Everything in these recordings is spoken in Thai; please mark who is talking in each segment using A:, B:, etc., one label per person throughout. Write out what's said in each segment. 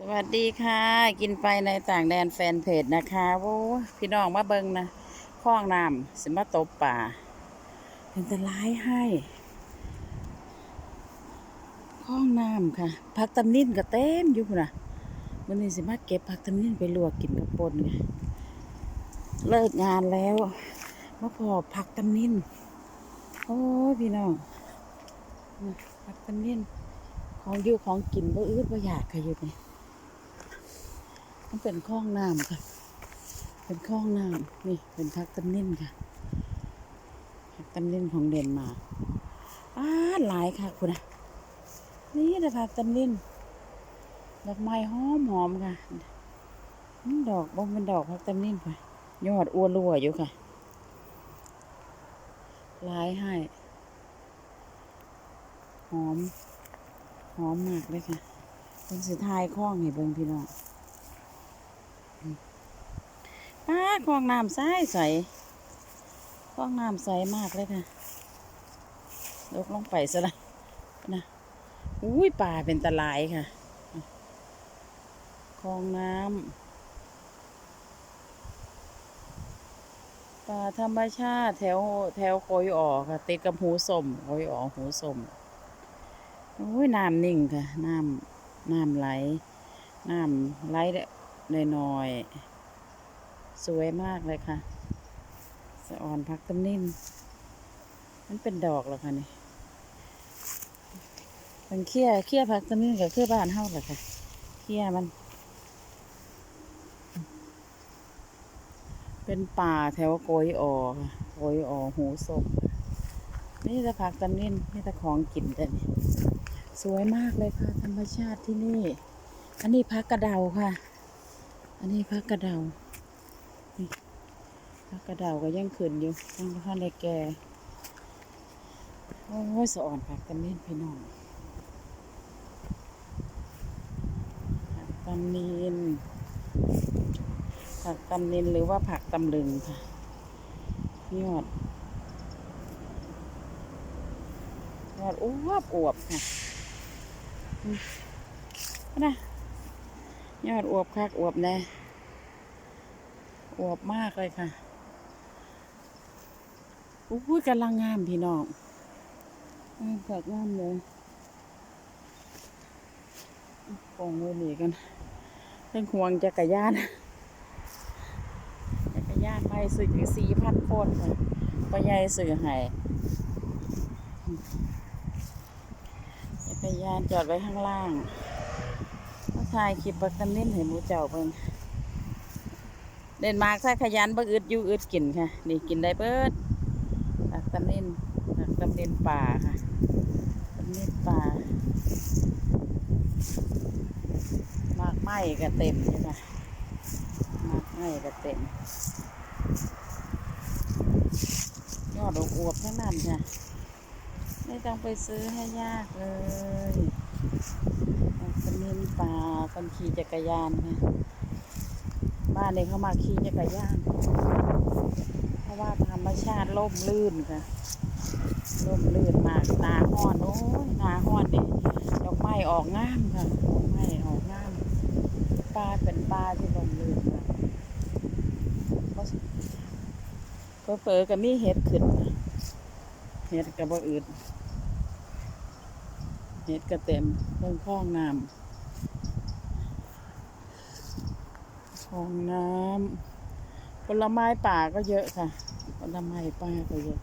A: สวัสดีค่ะ กินไปในต่างแดนแฟนเพจนะคะโว้พี่น้องมาเบิงนะคล้องน้ำสิมาตบป่า เป็นตะไลให้คล้องน้ำค่ะผักตำนินก็เต็มอยู่นะวันนี้สิมาเก็บผักตำนินไปลวกกินกับปนไงเลิกงานแล้วมาพอผักตำนินโอ้พี่น้องผักตำนินของอยู่ของกินบ่อืดบ่อยากค่ะอยู่นี่ มันเป็นคลองน้ำค่ะ เป็นคลองน้ำนี่เป็นพักตำนินค่ะพักตำนินของเดนมาร์กอ้าหลายค่ะคุณอะนี่แต่พักตำนินดอกไม้หอมหอมค่ะดอกบ่เป็นดอกพักตำนินค่ะยอดอ้วนรัวอยู่ค่ะหลายให้หอม หอมมากเลยค่ะเป็นสุดท้ายคล้องให้เบิ่งพี่น้อง ป้าคลองน้ำใสใสคลองน้ำใสมากเลยค่ะลกลงไปซะละนะอุ้ยป่าเป็นตะลายค่ะคลองน้ำป่าธรรมชาติแถวแถวโคยออกค่ะติดกับหูสมโคยออกหูสมอุ้ยน้ำนิ่งค่ะน้ำน้ำไหลน้ำไหลได้น้อยๆ สวยมากเลยค่ะสะอ่อนพักตำนิ่มมันเป็นดอกแล้วค่ะนี่มันเคี้ยเคี้ยพักตำนิ่มกับเคี้ยบ้านเฮาแหละค่ะเคี้ยมัน เป็นป่าแถวโกยออค่ะโกยออหูศพนี่จะพักตำนิ่มนี่จะของกินแต่นี่สวยมากเลยค่ะ ธรรมชาติที่นี่ อันนี้พักกระเดาค่ะ อันนี้พักกระเดา ผักกระเดาก็ยังขึ้นอยู่ยังบ่ทันได้แก่โอ้ยสะอ่อนผักตำนินพี่น้องผักตำนินผักตำนินหรือว่าผักตำลึงค่ะยอดยอดอ้วบอวบค่ะนะยอดอวบคักอวบแน่อวบมากเลยค่ะ อู้ยกำลังงามพี่น้องงามผักงามเลยปองไว้หนีกันเรื่องห่วงจักรยานจักรยานไปสื่อสี่พันคนค่ะพ่อใหญ่สื่อให้จักรยานจอดไว้ข้างล่างมาถ่ายคลิปบักกันเล่นให้หมูเจ้าเบิ่งเดนมาร์กถ้าขยันบ่อึดอยู่อึดกินค่ะ นี่กินได้เบิด ตำนินผักตำนินป่าค่ะตำนินป่ามากไม้ก็เต็มใช่ไหมมากไม้ก็เต็ม ยอดอวบทั้งนั้นค่ะไม่ต้องไปซื้อให้ยากเลยผักตำนินป่าคนขี่จักรยานค่ะบ้านนี้เขามาขี่จักรยานะว่าธรรมชาติล่มลื่นค่ะล่มลื่นมากนาห้อนโอ้ยนาห้อนดิดอกไม้ออกงามค่ะดอกไม้ออกงามปลาเป็นปลาที่ล่มลื่นค่ะเพอเผลอๆก็มีเห็ดขึ้นค่ะเห็ดกับบ่อื่นเห็ดก็เต็มเพิ่งคลองน้ำคลองน้ำ ผลไม้ป่าก็เยอะค่ะผลไม้ป่าก็เยอะ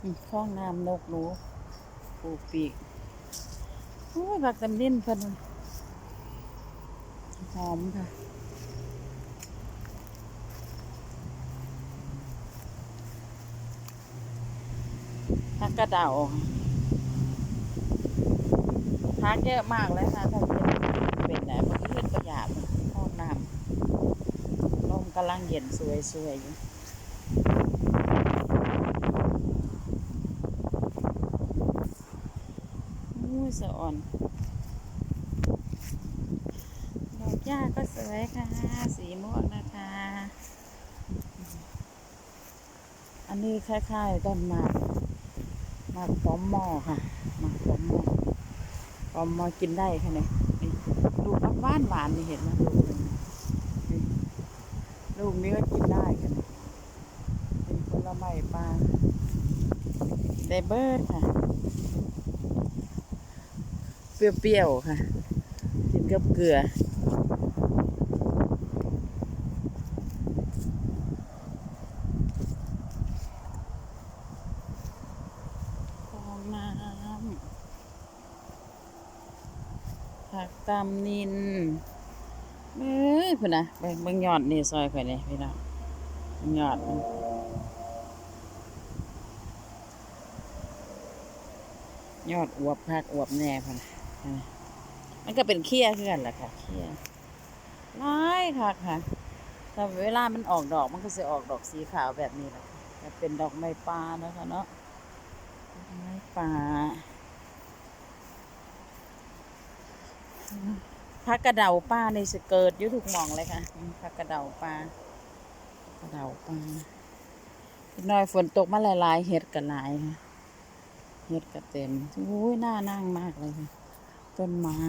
A: อืมคล้องน้ำนกหนูปูปีกโอ้ยผักตำลิ้นเพิ่นหอมค่ะผักกระเดาะ พักเยอะมากเลยค่ะถ้าเป็นเป็นไหนมันก็ขึ้นประหยัดห้องน้ำลมกำลังเย็นสวยๆอยู่ยสะอ่อนดอกหญ้าก็สวยค่ะ สีม่วงนะคะ อันนี้คล้ายๆต้นหมากหมากปอมหม้อค่ะหมากปอมหม้อ อมหม้อกินได้ค่ะเนี่ยลูกหวานหวานนี่เห็นไหมลูกลูกนี้ก็กินได้ค่ะเนี่ยเป็นผลไม้ปลาไดเบิร์ดค่ะ เปรี้ยวๆค่ะ กินกับเกลือ ฟองน้ำ ผักตำนินเอ้ยพุ่นนะเบิ่งเบิ่งยอดนี่ซอยข่อยนี่พี่น้องยอดมันยอดอวบผักอวบแน่พุ่นนะมันก็เป็นเคี้ยคือกันแหละค่ะเคี้ยร้ายค่ะค่ะแต่เวลามันออกดอกมันก็จะออกดอกสีขาวแบบนี้แหละค่ะเป็นดอกไม้ปลาเนาะคะเนาะไม้ป่า พักกระเดาป้าในสเกิดอยุทุกหมองเลยค่ะพักกระเดาป้ากระเดาป้าน้อยฝนตกมาหลายๆเห็ดกันหลายค่ะเห็ดก็เต็มโอ้ยน่านั่งมากเลยค่ะต้นไม้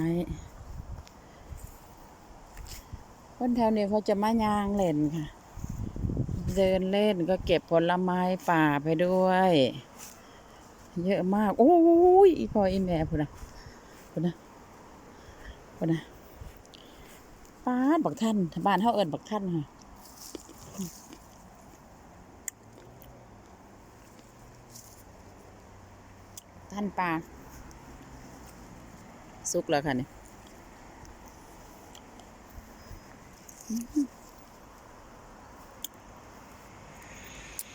A: คนแถวนี้เขาจะมายางเล่นค่ะ เดินเล่นก็เก็บผลไม้ป่าไปด้วย เยอะมาก โอ้ยอีพออีแม่พูดนะพูดนะ พูดนะป้าดบักท่านบ้านเฮาเอิ้นบักท่านค่ะท่านปลาสุกแล้วค่ะเนี่ย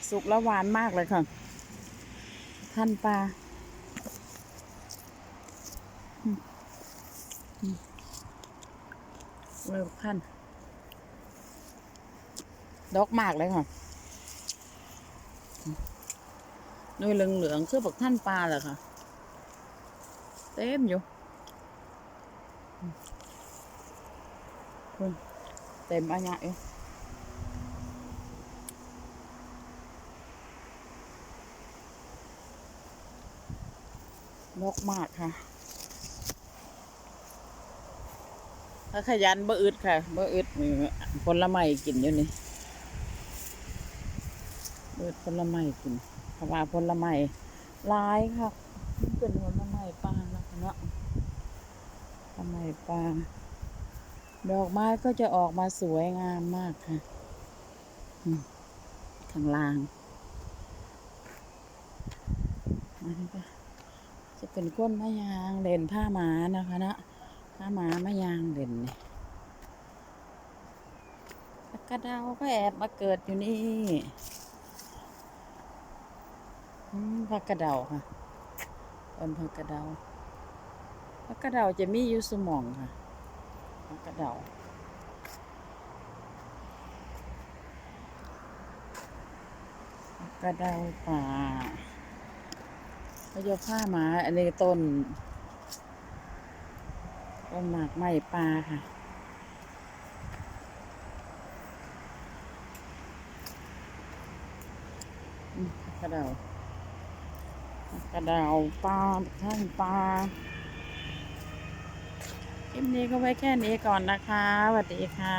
A: สุกแล้วหวานมากเลยค่ะ ท่านปลาอืมอืม เลิกท่านดอกมากเลยค่ะอืมหน่วยเหลืองๆคือบอกท่านปลาเหรอคะเต็มอยู่คุณเต็มอันยะอยู่นกมากค่ะ ถ้าขยันบ่อึดค่ะบ่อึดมีผลไม้กินอยู่นี่บ่อึดผลไม้กินเพราะว่าผลไม้หลายค่ะมันเป็นผลไม้ป่านะคะเนาะผลไม้ป่าดอกไม้ก็จะออกมาสวยงามมากค่ะข้างล่างอันนี้ก็จะเป็นก้นมะยางเด่นผ้าหมานะคะนะาหมามะยางเด่นนี่ผักกระเดาก็แอบมาเกิดอยู่นี่อืมผักกระเดาค่ะต้นผักกระเดาผักกระเดาจะมีอยู่สมองค่ะผักกระเดาผักกระเดาป่าก็จะผ้าหมาอันนี้ต้น ต้นหมากไม้ปลาค่ะ กระเดากระเดาปลาท่านปลาคลิปนี้ก็ไว้แค่นี้ก่อนนะคะสวัสดีค่ะ